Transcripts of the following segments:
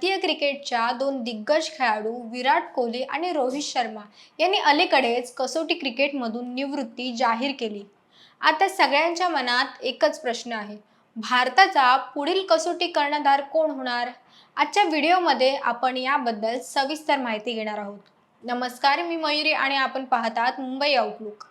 भारतीय क्रिकेटच्या दोन दिग्गज खेळाडू विराट कोहली आणि रोहित शर्मा यांनी अलीकडेच कसोटी क्रिकेटमधून निवृत्ती जाहीर केली. आता सगळ्यांच्या मनात एकच प्रश्न आहे भारताचा पुढील कसोटी कर्णधार कोण होणार? आजच्या व्हिडिओमध्ये आपण याबद्दल सविस्तर माहिती घेणार आहोत. नमस्कार मी मयुरी आणि आपण पाहतात मुंबई आउटलुक.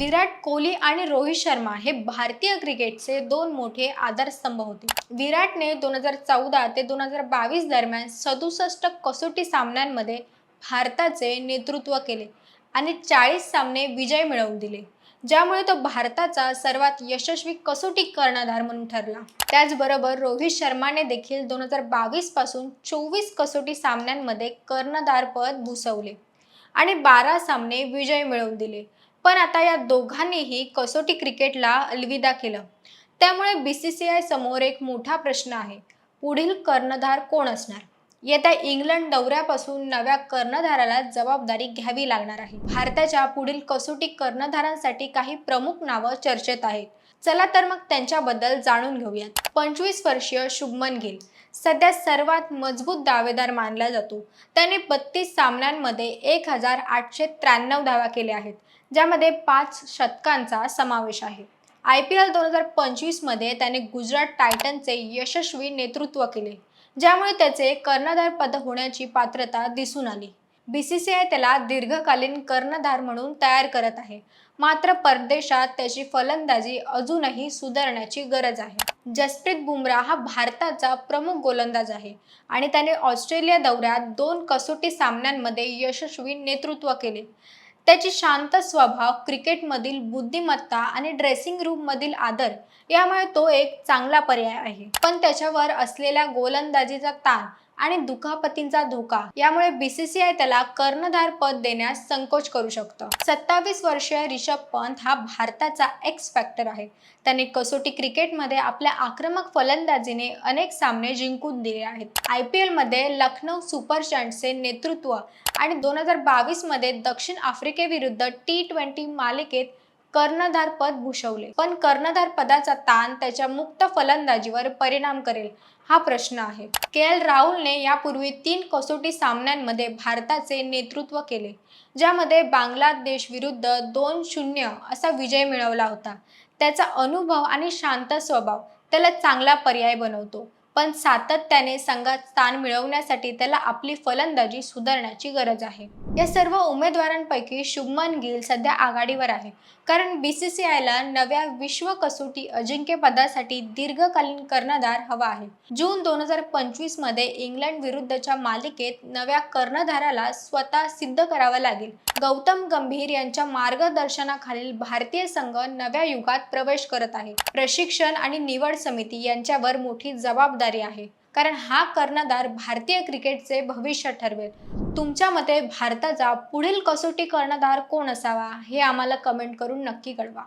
विराट कोहली आणि रोहित शर्मा हे भारतीय क्रिकेटचे दोन मोठे आधारस्तंभ होते. विराटने दोन हजार चौदा ते दोन हजार बावीस दरम्यान सदुसष्ट कसोटी सामन्यांमध्ये भारताचे नेतृत्व केले आणि चाळीस सामने विजय मिळवून दिले. ज्यामुळे तो भारताचा सर्वात यशस्वी कसोटी कर्णधार म्हणून ठरला. त्याचबरोबर रोहित शर्माने देखील दोन हजार बावीसपासून चोवीस कसोटी सामन्यांमध्ये कर्णधारपद भूसवले आणि बारा सामने विजय मिळवून दिले. पण आता या दोघांनीही कसोटी क्रिकेटला अलविदा केलं. त्यामुळे बी सी सी आय समोर एक मोठा प्रश्न आहे. पुढील कर्णधार कोण असणार? येत्या इंग्लंड दौऱ्यापासून नव्या कर्णधाराला जबाबदारी घ्यावी लागणार आहे. भारताच्या पुढील कसोटी कर्णधारांसाठी काही प्रमुख नावं चर्चेत आहेत. चला तर मग त्यांच्याबद्दल जाणून घेऊयात. पंचवीस वर्षीय शुभमन गिल. सध्या सर्वात मजबूत दावेदार मानला जातो. त्याने बत्तीस सामन्यांमध्ये एक हजार आठशे त्र्याण्णव धावा केल्या आहेत ज्यामध्ये पाच शतकांचा समावेश आहे. आय पी एल दोन हजार पंचवीसमध्ये त्याने गुजरात टायटनचे यशस्वी नेतृत्व केले ज्यामुळे त्याचे कर्णधार पद होण्याची पात्रता दिसून आली. बी सी सी आय त्याला दीर्घकालीन कर्णधार म्हणून तयार करत आहे. मात्र परदेशात त्याची फलंदाजी अजूनही सुधारण्याची गरज आहे. जसप्रीत बुमराह हा भारताचा प्रमुख गोलंदाज आहे आणि त्याने ऑस्ट्रेलिया दौऱ्यात दोन कसोटी सामन्यांमध्ये यशस्वी नेतृत्व केले. त्याची शांत स्वभाव क्रिकेटमधील बुद्धिमत्ता आणि ड्रेसिंग रूममधील आदर यामुळे तो एक चांगला पर्याय आहे. पण त्याच्यावर असलेल्या गोलंदाजीचा ताण आणि दुखापतींचा धोका. यामुळे बीसीसीआय त्याला कर्णधार पद देण्यास संकोच करू शकतं. सत्तावीस वर्षीय रिषभ पंत हा भारताचा एक्स फॅक्टर आहे. त्याने कसोटी क्रिकेटमध्ये आपल्या आक्रमक फलंदाजीने अनेक सामने जिंकून दिले आहेत. आय पी एलमध्ये लखनौ सुपर जायंट्सचे नेतृत्व आणि दोन हजार बावीसमध्ये दक्षिण आफ्रिकेविरुद्ध टी ट्वेंटी मालिकेत कर्णधार पद भूषवले. पण कर्णधार पदाचा ताण त्याच्या मुक्त फलंदाजीवर परिणाम करेल हा प्रश्न आहे. के. एल. राहुलने यापूर्वी तीन कसोटी सामन्यांमध्ये भारताचे नेतृत्व केले ज्यामध्ये बांगलादेश विरुद्ध दोन शून्य असा विजय मिळवला होता. त्याचा अनुभव आणि शांत स्वभाव त्याला चांगला पर्याय बनवतो पण सातत्याने संघात स्थान मिळवण्यासाठी त्याला आपली फलंदाजी सुधारण्याची गरज आहे. या सर्व उमेदवारांपैकी शुभमन गिल सध्या आघाडीवर आहे. कारण बी सी सी आयला नव्या विश्व कसोटी अजिंक्यपदासाठी दीर्घकालीन कर्णधार हवा आहे. जून दोन हजार पंचवीसमध्ये इंग्लंड विरुद्धच्या मालिकेत नव्या कर्णधाराला स्वतः सिद्ध करावं लागेल. गौतम गंभीर यांच्या मार्गदर्शनाखालील भारतीय संघ नव्या युगात प्रवेश करत आहे. प्रशिक्षण आणि निवड समिती यांच्यावर मोठी जबाबदारी आहे. कारण हा कर्णधार भारतीय क्रिकेटचे भविष्य ठरवेल. तुमच्या मते भारताचा पुढील कसोटी कर्णधार कोण असावा हे आम्हाला कमेंट करून नक्की कळवा.